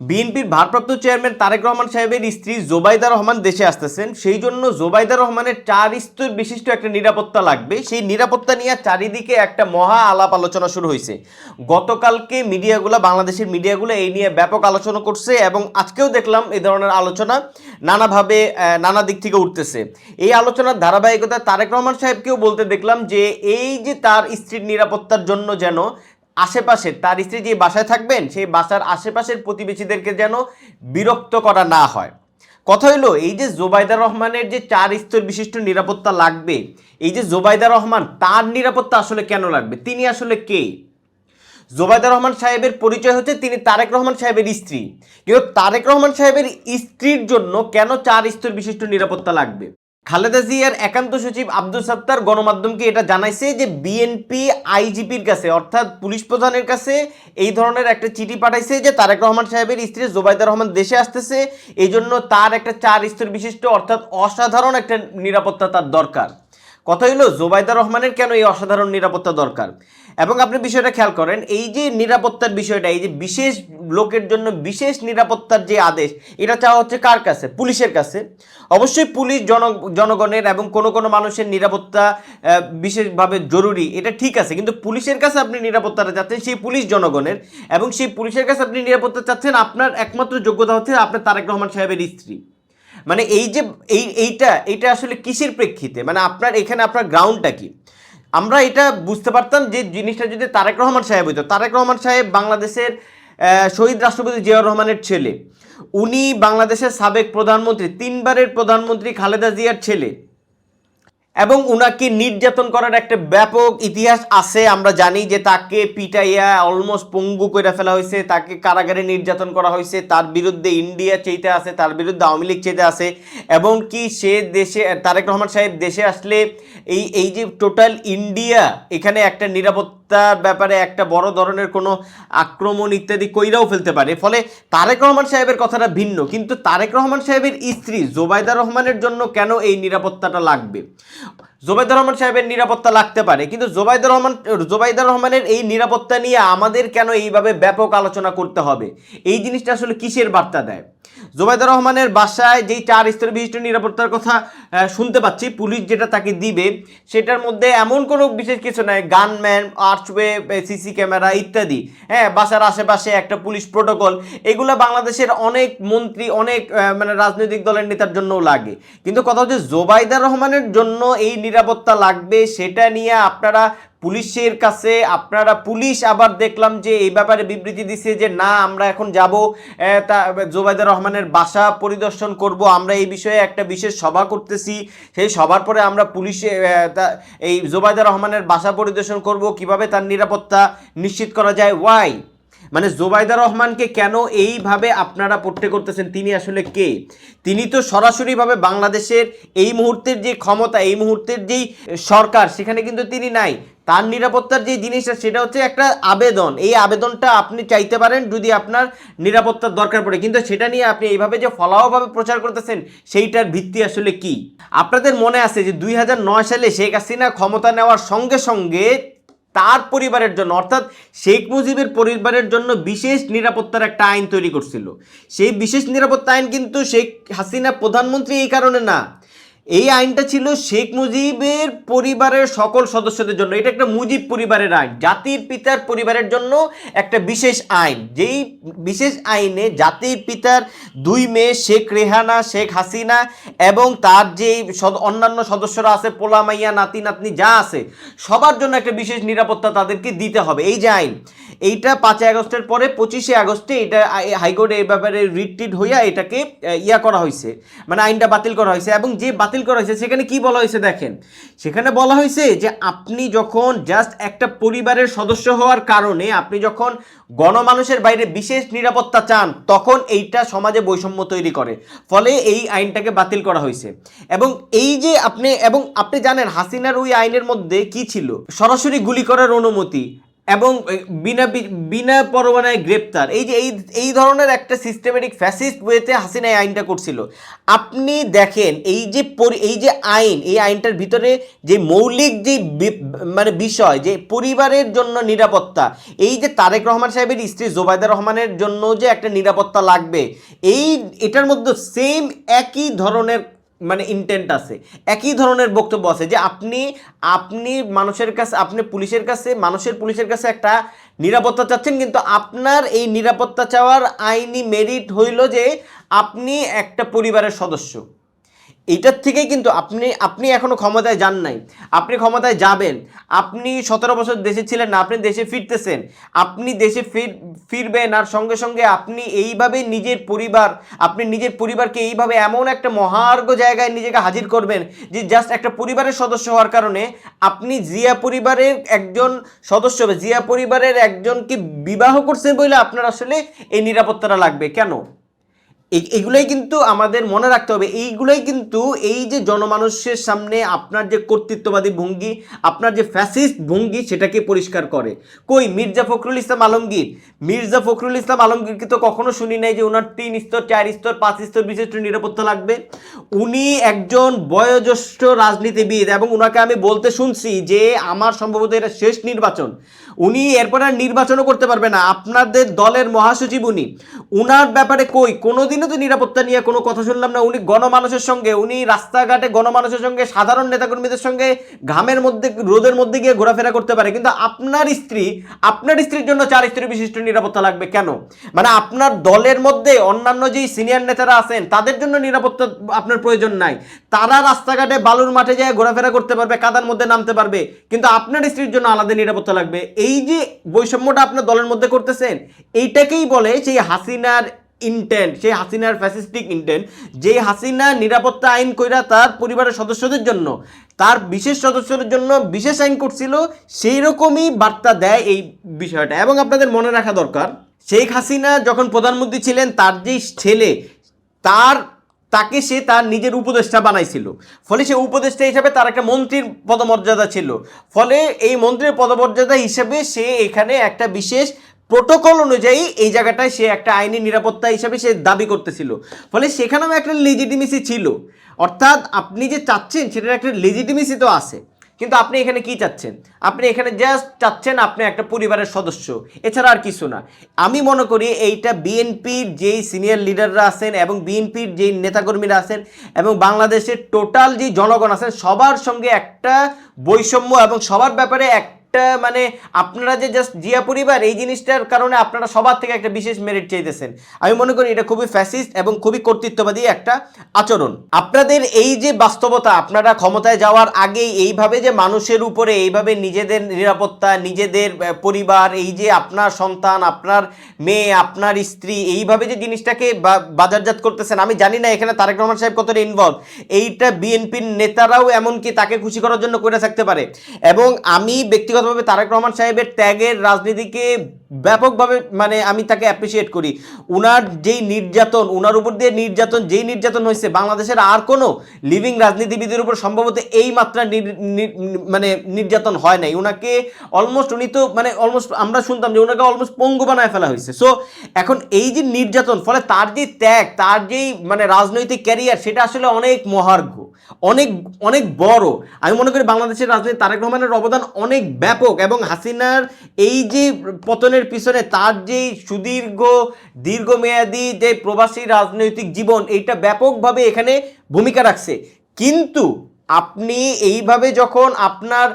বিএনপির ভারপ্রাপ্ত চেয়ারম্যান তারেক রহমান সাহেবের স্ত্রী জোবাইদা রহমান দেশে আসতেছেন। সেই জন্য জোবাইদা রহমানের চার স্তর বিশিষ্ট একটা নিরাপত্তা লাগবে। সেই নিরাপত্তা নিয়ে চারিদিকে একটা মহা আলাপ আলোচনা শুরু হয়েছে। গতকালকে মিডিয়াগুলো, বাংলাদেশের মিডিয়াগুলো এই নিয়ে ব্যাপক আলোচনা করছে এবং আজকেও দেখলাম এই ধরনের আলোচনা নানাভাবে নানা দিক থেকে উঠতেছে। এই আলোচনার ধারাবাহিকতা তারেক রহমান সাহেবকেও বলতে দেখলাম যে, এই যে তার স্ত্রীর নিরাপত্তার জন্য যেন আশেপাশে, তার স্ত্রী যে বাসায় থাকবেন, সেই বাসার আশেপাশের প্রতিবেশীদেরকে যেন বিরক্ত করা না হয়। কথা হলো এই যে জোবাইদা রহমানের যে চার স্তর বিশিষ্ট নিরাপত্তা লাগবে, এই যে জোবাইদা রহমান, তার নিরাপত্তা আসলে কেন লাগবে? তিনি আসলে কে? জোবাইদা রহমান সাহেবের পরিচয় হচ্ছে তিনি তারেক রহমান সাহেবের স্ত্রী। কিন্তু তারেক রহমান সাহেবের স্ত্রীর জন্য কেন চার স্তর বিশিষ্ট নিরাপত্তা লাগবে? খালেদা জিয়ার একান্ত সচিব আব্দুল সত্তার গণমাধ্যমকে এটা জানাইছে যে বিএনপি আইজিপির কাছে, অর্থাৎ পুলিশ প্রধানের কাছে এই ধরনের একটা চিঠি পাঠাইছে যে তারেক রহমান সাহেবের স্ত্রী জোবাইদা রহমান দেশে আসতেছে। এই জন্য তার একটা চার স্তর বিশিষ্ট, অর্থাৎ অসাধারণ একটা নিরাপত্তা তার দরকার। কথা হলো, জোবাইদা রহমানের কেন এই অসাধারণ নিরাপত্তা দরকার? এবং আপনি বিষয়টা খেয়াল করেন, এই যে নিরাপত্তার বিষয়টা, এই যে বিশেষ লোকের জন্য বিশেষ নিরাপত্তার যে আদেশ, এটা চাওয়া হচ্ছে কার কাছে? পুলিশের কাছে। অবশ্যই পুলিশ জন জনগণের এবং কোনো কোনো মানুষের নিরাপত্তা বিশেষভাবে জরুরি, এটা ঠিক আছে। কিন্তু পুলিশের কাছে আপনি নিরাপত্তাটা চাচ্ছেন, সেই পুলিশ জনগণের। এবং সেই পুলিশের কাছে আপনি নিরাপত্তা চাচ্ছেন, আপনার একমাত্র যোগ্যতা হচ্ছে আপনার তারেক রহমান সাহেবের স্ত্রী। মানে এই যে, এই, এইটা এইটা আসলে কিসের প্রেক্ষিতে? মানে আপনার, এখানে আপনার গ্রাউন্ডটা কি? আমরা এটা বুঝতে পারতাম যে জিনিসটা যদি তারেক রহমান সাহেব হইতো, তারেক রহমান সাহেব বাংলাদেশের শহীদ রাষ্ট্রপতি জিয়াউর রহমানের ছেলে। উনি বাংলাদেশের সাবেক প্রধানমন্ত্রী, তিনবারের প্রধানমন্ত্রী খালেদা জিয়ার ছেলে। এবং উনাকে নির্যাতন করার একটা ব্যাপক ইতিহাস আছে। আমরা জানি যে তাকে পিটাইয়া অলমোস্ট পঙ্গু করে ফেলা হয়েছে। তাকে কারাগারে নির্যাতন করা হয়েছে। তার বিরুদ্ধে ইন্ডিয়া চেইতে আছে, তার বিরুদ্ধে আওয়ামী লীগ চেইতে আছে। এবং কি সে দেশে, তারেক রহমান সাহেব দেশে আসলে এই এই যে টোটাল ইন্ডিয়া এখানে একটা নিরাপত্তার ব্যাপারে একটা বড় ধরনের কোনো আক্রমণ ইত্যাদি কইরাও ফেলতে পারে। ফলে তারেক রহমান সাহেবের কথাটা ভিন্ন। কিন্তু তারেক রহমান সাহেবের স্ত্রী জোবাইদা রহমানের জন্য কেন এই নিরাপত্তাটা লাগবে? জোবাইদা রহমান সাহেবের নিরাপত্তা লাগতে পারে, কিন্তু জোবাইদা রহমান জোবাইদা রহমানের এই নিরাপত্তা নিয়ে আমাদের কেন এইভাবে ব্যাপক আলোচনা করতে হবে? এই জিনিসটা আসলে কিসের বার্তা দেয়? জোবাইদা রহমানের বাসায় যেই চার স্তর বিশিষ্ট নিরাপত্তার কথা শুনতে পাচ্ছি, পুলিশ যেটা তাকে দিবে, সেটার মধ্যে এমন কোনো বিশেষ কিছু নাই, গানম্যান, আর্চওয়ে সিসি ক্যামেরা ইত্যাদি। হ্যাঁ বাসার আশেপাশে একটা পুলিশ প্রোটোকল, এগুলো বাংলাদেশের অনেক মন্ত্রী, অনেক মানে রাজনৈতিক দলের নেতার জন্যও লাগে। কিন্তু কথা হচ্ছে জোবাইদা রহমানের জন্য এই নিরাপত্তা লাগবে, সেটা নিয়ে আপনারা পুলিশের কাছে, আপনারা পুলিশ আবার দেখলাম যে এই ব্যাপারে বিবৃতি দিছে যে না, আমরা এখন যাব তা, জোবাইদা রহমানের বাসা পরিদর্শন করব। আমরা এই বিষয়ে একটা বিশেষ সভা করতেছি। সেই সভার পরে আমরা পুলিশে এই জোবাইদা রহমানের বাসা পরিদর্শন করব, কীভাবে তার নিরাপত্তা নিশ্চিত করা যায় ওয়াই মানে জোবাইদা রহমানকে কেন এইভাবে আপনারা পড়তে করতেছেন? তিনি আসলে কে? তিনি তো সরাসরিভাবে বাংলাদেশের এই মুহূর্তের যে ক্ষমতা, এই মুহূর্তের যেই সরকার, সেখানে কিন্তু তিনি নাই। তার নিরাপত্তার যে জিনিসটা, সেটা হচ্ছে একটা আবেদন। এই আবেদনটা আপনি চাইতে পারেন যদি আপনার নিরাপত্তার দরকার পড়ে। কিন্তু সেটা নিয়ে আপনি এইভাবে যে ফলাওভাবে প্রচার করতেছেন, সেইটার ভিত্তি আসলে কি? আপনাদের মনে আছে যে দুই হাজার নয় সালে শেখ হাসিনা ক্ষমতা নেওয়ার সঙ্গে সঙ্গে তার পরিবারের জন্য, অর্থাৎ শেখ মুজিবের পরিবারের জন্য বিশেষ নিরাপত্তার একটা আইন তৈরি করছিল। সেই বিশেষ নিরাপত্তা আইন কিন্তু শেখ হাসিনা প্রধানমন্ত্রী এই কারণে না। এই আইনটা ছিল শেখ মুজিবের পরিবারের সকল সদস্যদের জন্য। এটা একটা মুজিব পরিবারের আইন, জাতির পিতার পরিবারের জন্য একটা বিশেষ আইন। যেই বিশেষ আইনে জাতির পিতার দুই মেয়ে শেখ রেহানা, শেখ হাসিনা এবং তার যে অন্যান্য সদস্যরা আছে পোলা মাইয়া নাতি নাতনি যা আছে, সবার জন্য একটা বিশেষ নিরাপত্তা তাদেরকে দিতে হবে। এই যে আইন এইটা পাঁচই আগস্টের পরে, পঁচিশে আগস্টে এটা হাইকোর্টে এই ব্যাপারে রিট্রিট হইয়া এটাকে ইয়া করা হয়েছে মানে আইনটা বাতিল করা হয়েছে এবং যে বাতিল করা হয়েছে সেখানে কি বলা হয়েছে দেখেন? সেখানে বলা হয়েছে যে আপনি যখন জাস্ট একটা পরিবারের সদস্য হওয়ার কারণে আপনি যখন গণমানুষের বাইরে বিশেষ নিরাপত্তা চান, তখন এইটা সমাজে বৈষম্য তৈরি করে। ফলে এই আইনটাকে বাতিল করা হয়েছে এবং এই যে আপনি, এবং আপনি জানেন হাসিনার ওই আইনের মধ্যে কি ছিল? সরাসরি গুলি করার অনুমতি। এবং বিনা বিনা পরোয়ানায় গ্রেপ্তার। এই যে, এই এই ধরনের একটা সিস্টেমেটিক ফ্যাসিস্ট ওয়েতে হাসিনা এই আইনটা করছিল। আপনি দেখেন, এই যে এই যে আইন, এই আইনটার ভিতরে যে মৌলিক যে মানে বিষয়, যে পরিবারের জন্য নিরাপত্তা, এই যে তারেক রহমান সাহেবের স্ত্রী জোবায়দা রহমানের জন্য যে একটা নিরাপত্তা লাগবে, এই, এটার মধ্যে সেম একই ধরনের মানে ইন্টেন্ট আছে। একই ধরনের বক্তব্য আছে যে আপনি আপনি মানুষের কাছে, আপনি পুলিশের কাছে, মানুষের পুলিশের কাছে একটা নিরাপত্তা চাচ্ছেন, কিন্তু আপনার এই নিরাপত্তা চাওয়ার আইনি মেরিট হইল যে আপনি একটা পরিবারের সদস্য। এইটার থেকেই কিন্তু আপনি আপনি এখনও ক্ষমতায় যান নাই। আপনি ক্ষমতায় যাবেন। আপনি সতেরো বছর দেশে ছিলেন না, আপনি দেশে ফিরতেছেন। আপনি দেশে ফির, ফিরবেন আর সঙ্গে সঙ্গে আপনি এইভাবে নিজের পরিবার, আপনি নিজের পরিবারকে এইভাবে এমন একটা মহার্ঘ জায়গায় নিজেকে হাজির করবেন যে জাস্ট একটা পরিবারের সদস্য হওয়ার কারণে আপনি জিয়া পরিবারের একজন সদস্য জিয়া পরিবারের একজনকে বিবাহ করছেন বলে আপনার আসলে এই নিরাপত্তাটা লাগবে। কেন? এই- এগুলোই কিন্তু আমাদের মনে রাখতে হবে। এইগুলোই কিন্তু এই যে জনমানুষের সামনে আপনার যে কর্তৃত্ববাদী ভঙ্গি, আপনার যে ফ্যাসিস্ট ভঙ্গি সেটাকে পরিষ্কার করে। কই? মির্জা ফখরুল ইসলাম আলমগীর। মির্জা ফখরুল ইসলাম আলমগীরকে তো কখনো শুনি নাই যে ওনার তিন স্তর, চার স্তর, পাঁচ স্তর বিশিষ্ট নিরাপত্তা লাগবে? উনি একজন বয়োজ্যেষ্ঠ রাজনীতিবিদ এবং ওনাকে আমি বলতে শুনছি যে আমার সম্ভবত এটা শেষ নির্বাচন। উনি এরপর আর নির্বাচনও করতে পারবে না। আপনাদের দলের মহাসচিব উনি। উনার ব্যাপারে কই? কোনোদিনও তো নিরাপত্তা নিয়ে কোনো কথা শুনলাম না। উনি গণমানুষের সঙ্গে, উনি রাস্তাঘাটে গণমানুষের সঙ্গে, সাধারণ নেতাকর্মীদের সঙ্গে ঘামের মধ্যে, রোদের মধ্যে গিয়ে ঘোরাফেরা করতে পারে। কিন্তু আপনার স্ত্রী, আপনার স্ত্রীর জন্য চার স্ত্রী বিশিষ্ট নিরাপত্তা লাগবে কেন? মানে আপনার দলের মধ্যে অন্যান্য যেই সিনিয়র নেতারা আছেন, তাদের জন্য নিরাপত্তা আপনার প্রয়োজন নাই। তারা রাস্তাঘাটে বালুর মাঠে যায় ঘোরাফেরা করতে পারবে, কাদার মধ্যে নামতে পারবে, কিন্তু আপনার স্ত্রীর জন্য আলাদা নিরাপত্তা লাগবে। এই যে বৈষম্যটা আপনার দলের মধ্যে করতেছেন, এইটাকেই বলে সেই হাসিনার ইন্টেন্ট সেই হাসিনার ফ্যাসিস্টিক ইন্টেন্ট যে হাসিনা নিরাপত্তা আইন কইরা তার পরিবারের সদস্যদের জন্য, তার বিশেষ সদস্যদের জন্য বিশেষ আইন করছিল, সেই রকমই বার্তা দেয় এই বিষয়টা। এবং আপনাদের মনে রাখা দরকার, শেখ হাসিনা যখন প্রধানমন্ত্রী ছিলেন, তার যে ছেলে, তার, তাকে সে তার নিজের উপদেষ্টা বানাইছিল। ফলে সে উপদেষ্টা হিসাবে তার একটা মন্ত্রীর পদমর্যাদা ছিল। ফলে এই মন্ত্রীর পদমর্যাদা হিসেবে সে এখানে একটা বিশেষ প্রোটোকল অনুযায়ী এই জায়গাটায় সে একটা আইনি নিরাপত্তা হিসাবে সে দাবি করতেছিল। ফলে সেখানেও একটা লেজিটিমেসি ছিল। অর্থাৎ আপনি যে চাচ্ছেন, সেটার একটা লেজিটিমেসি তো আছে। কিন্তু আপনি এখানে কি চাচ্ছেন? আপনি এখানে জাস্ট চাচ্ছেন আপনি একটা পরিবারের সদস্য। এছাড়া আর কিছু না। আমি মনে করি এইটা বিএনপির যেই সিনিয়র লিডাররা আছেন এবং বিএনপির যেই নেতাকর্মীরা আছেন এবং বাংলাদেশের টোটাল যে জনগণ আছেন, সবার সঙ্গে একটা বৈষম্য এবং সবার ব্যাপারে একটা মানে আপনারা যে জাস্ট জিয়া পরিবার, এই জিনিসটার কারণে আপনারা সবার থেকে একটা বিশেষ মেরিট চাইতেছেন। আমি মনে করি এটা খুবই ফ্যাসিস্ট এবং খুবই কর্তৃত্ববাদী একটা আচরণ। আপনাদের এই যে বাস্তবতা, আপনারা ক্ষমতায় যাওয়ার আগেই এইভাবে যে মানুষের উপরে, এইভাবে নিজেদের নিরাপত্তা, নিজেদের পরিবার, এই যে আপনার সন্তান, আপনার মেয়ে, আপনার স্ত্রী, এইভাবে যে জিনিসটাকে বাজারজাত করতেছেন, আমি জানি না এখানে তারেক রহমান সাহেব কতটা ইনভলভ এইটা বিএনপির নেতারাও এমনকি তাকে খুশি করার জন্য করে থাকতে পারে। এবং আমি ব্যক্তিগতভাবে তারেক রহমান সাহেবের ত্যাগের রাজনীতিকে ব্যাপকভাবে মানে আমি তাকে অ্যাপ্রিসিয়েট করি। উনার যেই নির্যাতন, উনার উপর দিয়ে নির্যাতন, যেই নির্যাতন হয়েছে, বাংলাদেশের আর কোনো লিভিং রাজনীতিবিদের উপর সম্ভবত এই মাত্রা মানে নির্যাতন হয় নাই। উনাকে অলমোস্ট উনি তো মানে অলমোস্ট আমরা শুনতাম যে ওনাকে অলমোস্ট পঙ্গু বানায় ফেলা হয়েছে। সো এখন এই যে নির্যাতন, ফলে তার যে ত্যাগ, তার যেই মানে রাজনৈতিক ক্যারিয়ার সেটা আসলে অনেক মহার্ঘ, অনেক অনেক বড়। আমি মনে করি বাংলাদেশের রাজনীতি তারেক রহমানের অবদান অনেক ব্যাপক এবং হাসিনার এই যে পতনের পিছনে তার যে সুদীর্ঘ, দীর্ঘমেয়াদী যে প্রবাসী রাজনৈতিক জীবন, এইটা ব্যাপকভাবে এখানে ভূমিকা রাখছে। কিন্তু আপনি এইভাবে যখন আপনার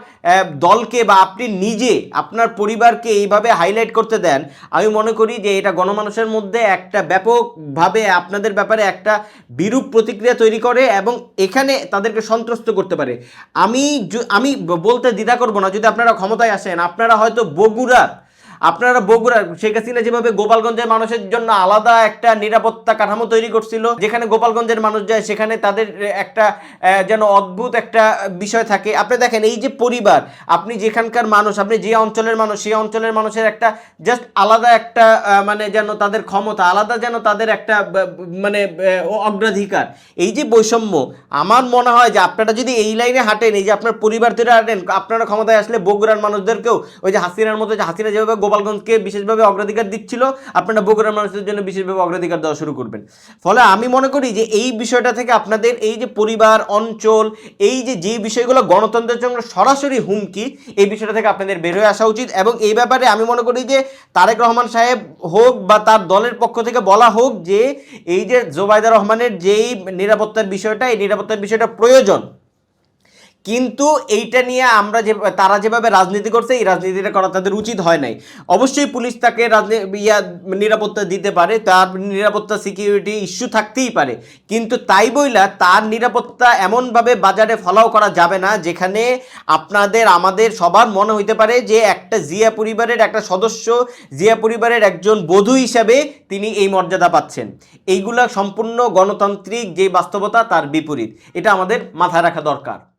দলকে বা আপনি নিজে, আপনার পরিবারকে এইভাবে হাইলাইট করতে দেন, আমি মনে করি যে এটা গণমানুষের মধ্যে একটা ব্যাপকভাবে আপনাদের ব্যাপারে একটা বিরূপ প্রতিক্রিয়া তৈরি করে এবং এখানে তাদেরকে সন্ত্রস্ত করতে পারে। আমি আমি বলতে দ্বিধা করব না, যদি আপনারা ক্ষমতায় আসেন, আপনারা হয়তো বগুড়ার আপনারা বগুড়া, শেখ হাসিনা যেভাবে গোপালগঞ্জের মানুষের জন্য আলাদা একটা নিরাপত্তা কাঠামো তৈরি করছিল, যেখানে গোপালগঞ্জের মানুষ যায়, সেখানে তাদের একটা যেন অদ্ভুত একটা বিষয় থাকে। আপনি দেখেন, এই যে পরিবার, আপনি যেখানকার মানুষ, আপনি যে অঞ্চলের মানুষ, সেই অঞ্চলের মানুষের একটা জাস্ট আলাদা একটা মানে যেন তাদের ক্ষমতা, আলাদা যেন তাদের একটা মানে অগ্রাধিকার। এই যে বৈষম্য, আমার মনে হয় যে আপনারা যদি এই লাইনে হাঁটেন, এই যে আপনার পরিবার ধরে হাঁটেন, আপনারা ক্ষমতায় আসলে বগুড়ার মানুষদেরকেও, ওই যে হাসিনার মতো যে হাসিনা যেভাবে গোপালগঞ্জকে বিশেষভাবে অগ্রাধিকার দিচ্ছিল। আপনারা বগুড়ার মানুষদের জন্য বিশেষভাবে অগ্রাধিকার দেওয়া শুরু করবেন। ফলে আমি মনে করি যে এই বিষয়টা থেকে আপনাদের এই যে পরিবার, অঞ্চল, এই যে যে বিষয়গুলো গণতন্ত্রের জন্য সরাসরি হুমকি, এই বিষয়টা থেকে আপনাদের বের হয়ে আসা উচিত এবং এই ব্যাপারে আমি মনে করি যে তারেক রহমান সাহেব হোক বা তার দলের পক্ষ থেকে বলা হোক যে এই যে জোবাইদা রহমানের যেই নিরাপত্তার বিষয়টা, এই নিরাপত্তার বিষয়টা প্রয়োজন। কিন্তু এইটা নিয়ে আমরা যে, তারা যেভাবে রাজনীতি করছে, এই রাজনীতিটা করা তাদের উচিত হয় নাই। অবশ্যই পুলিশ তাকে ইয়া, নিরাপত্তা দিতে পারে, তার নিরাপত্তা সিকিউরিটি ইস্যু থাকতেই পারে। কিন্তু তাই বইলা তার নিরাপত্তা এমনভাবে বাজারে ফলাও করা যাবে না, যেখানে আপনাদের, আমাদের সবার মনে হইতে পারে যে একটা জিয়া পরিবারের একটা সদস্য, জিয়া পরিবারের একজন বধূ হিসাবে তিনি এই মর্যাদা পাচ্ছেন। এইগুলা সম্পূর্ণ গণতান্ত্রিক যে বাস্তবতা, তার বিপরীত। এটা আমাদের মাথায় রাখা দরকার।